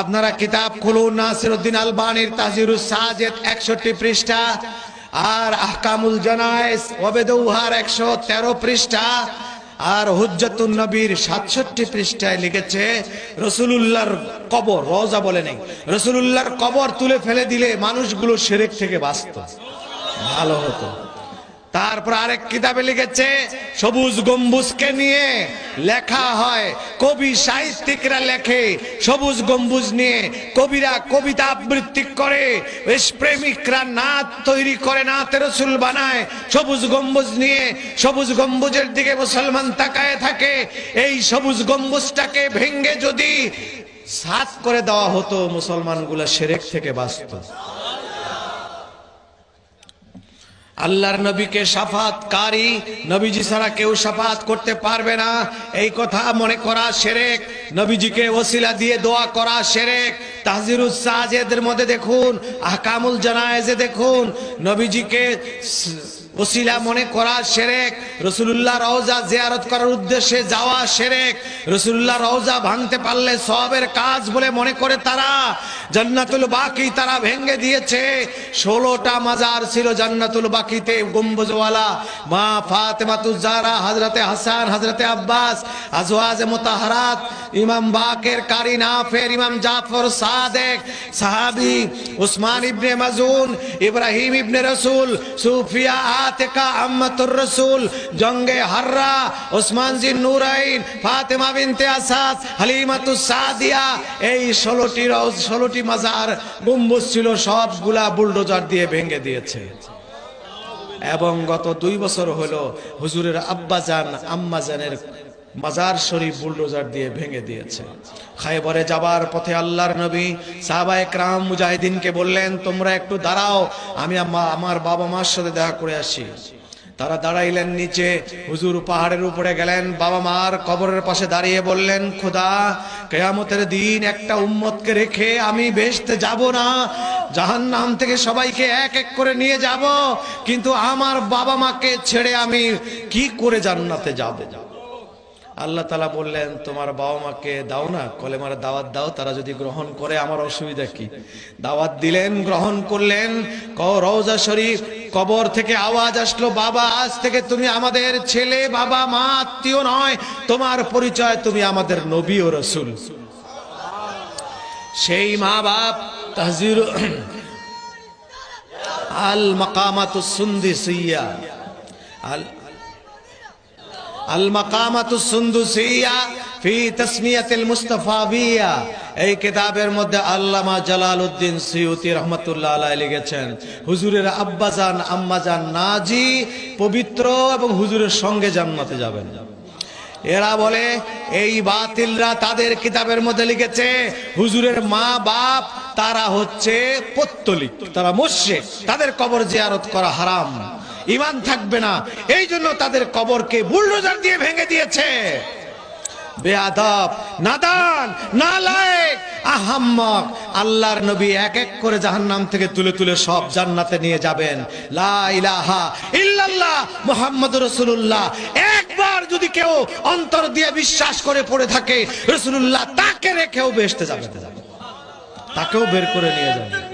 আপনারা কিতাব খুলুন নাসিরউদ্দিন আলবানির তাজিরুস সাজেদ একষট্টি পৃষ্ঠা আর আহকামুল জানায়েস ওবেদৌহার একশো তেরো পৃষ্ঠা আর হুজ্জাতুন নবীর সাতষট্টি পৃষ্ঠায় লিখেছে, রসুলুল্লাহর কবর, রওজা বলে নেই, রসুলুল্লাহর কবর তুলে ফেলে দিলে মানুষগুলো সেরেক থেকে বাঁচত। ভালো হতো। তারপর আরেক কিতাবে লিখেছে, সবুজ গম্বুজকে নিয়ে লেখা হয়, কবি সাহিত্যিকরা লেখে, সবুজ গম্বুজ নিয়ে কবিরা কবিতা আবৃত্তি করে প্রেমিকরা নাচ তৈরি করে নাচ রসুল বানায়, সবুজ গম্বুজ নিয়ে সবুজ গম্বুজের দিকে মুসলমান তাকায় থাকে, এই সবুজ গম্বুজটাকে ভেঙ্গে যদি সাত করে দেওয়া হতো, মুসলমানগুলো সেরেক থেকে বাঁচত। আল্লাহর নবীকে সাফাত কারি নবীজি ছাড়া কেউ সাফাত করতে পারবে না। এই কথা মনে করা সেরেক। নবীজিকে ওসিলা দিয়ে দোয়া করা সেরেক। তাহজিরুস সাজেদের মধ্যে দেখুন, আহকামুল জানায়েজে দেখুন, নবীজিকে ওসিলা মনে করা সেরেক। রসুল্লাহ রওজা জিয়ারত করার উদ্দেশ্যে যাওয়া সেরেক। রসুল্লাহ রওজা ভাঙতে পারলে সবের কাজ বলে মনে করে তারা। জান্নাতুল বাকি তারা ভেঙে দিয়েছে। ষোলোটা মাজার ছিল জান্নাতুল বাকিতে গম্বুজওয়ালা। মা ফাতেমাতু জারা হজরতে হাসান হজরতে আব্বাস, আজওয়াজ মোতাহারাত, ইমাম বাকের, কারি নাফের, ইমাম জাফর সাদেক, সাহাবি উসমান ইবনে মাজুন, ইব্রাহিম ইবনে রসুল, সুফিয়া জঙ্গে হাররা নুরাইন, ফাতেমা বিনতে এই ষোলোটি ষোলোটি মাজার ছিল, সবগুলা বুলডোজার দিয়ে ভেঙে দিয়েছে। এবং গত দুই বছর হলো হুজুরের আব্বাজান, আম্মাজানের মাজার শরীফ বুলডোজার দিয়ে ভেঙে দিয়েছে। খাইবরে যাবার পথে আল্লাহর নবী সাহাবায়ে ক্রাম মুজাহিদিনকে বললেন, তোমরা একটু দাঁড়াও, আমি আমার বাবা মার সাথে দেখা করে আসি। তারা দাঁড়াইলেন নিচে, হুজুর পাহাড়ের উপরে গেলেন, বাবা মার কবরের পাশে দাঁড়িয়ে বললেন, খোদা, কেয়ামতের দিন একটা উম্মতকে রেখে আমি বেসতে যাব না। জাহান নাম থেকে সবাইকে এক এক করে নিয়ে যাব, কিন্তু আমার বাবা মাকে ছেড়ে আমি কি করে জান্নাতে যাব? আল্লাহ তালা বললেন, তোমার বাবা মাকে দাও না, কলেমার দাওয়াত দাও, তারা যদি গ্রহণ করে, আমার অসুবিধা কি? দাওয়াত দিলেন, গ্রহণ করলেন ক- রওজা শরীফ, কবর থেকে আওয়াজ আসলো, বাবা, আজ থেকে তুমি আমাদের ছেলে, বাবা, মা, আত্মীয় নয়, তোমার পরিচয় তুমি আমাদের নবী ও রসুল। সেই মা বাপ, তাহজির আল মাকামাতুস সুন্দিসিয়া আল এই কিতাবের মধ্যে আল্লামা জালালউদ্দিন সিউতি রহমাতুল্লাহ আলাইহি লিখেছেন, হুজুরের আব্বাজান, আম্মাজান নাজি পবিত্র এবং হুজুরের সঙ্গে জান্নাতে যাবেন। এরা বলে, এই বাতিলরা তাদের কিতাবের মধ্যে লিখেছে, হুজুরের মা বাপ তারা হচ্ছে পত্তলিক, তারা মোশেক তাদের কবর জিয়ারত করা হারাম। ইমান থাকবে না। এই জন্য তাদের কবরকে বুলডোজার দিয়ে ভেঙে দিয়েছে। নবী এক এক করে জাহান্নাম থেকে তুলে তুলে সব জান্নাতে নিয়ে যাবেন। লা ইলাহা ইল্লাল্লাহ একবার যদি কেউ অন্তর দিয়ে বিশ্বাস করে পড়ে থাকে, রাসূলুল্লাহ তাকে রেখেও বেহেশতে যাবে। তাকেও বের করে নিয়ে যাবে।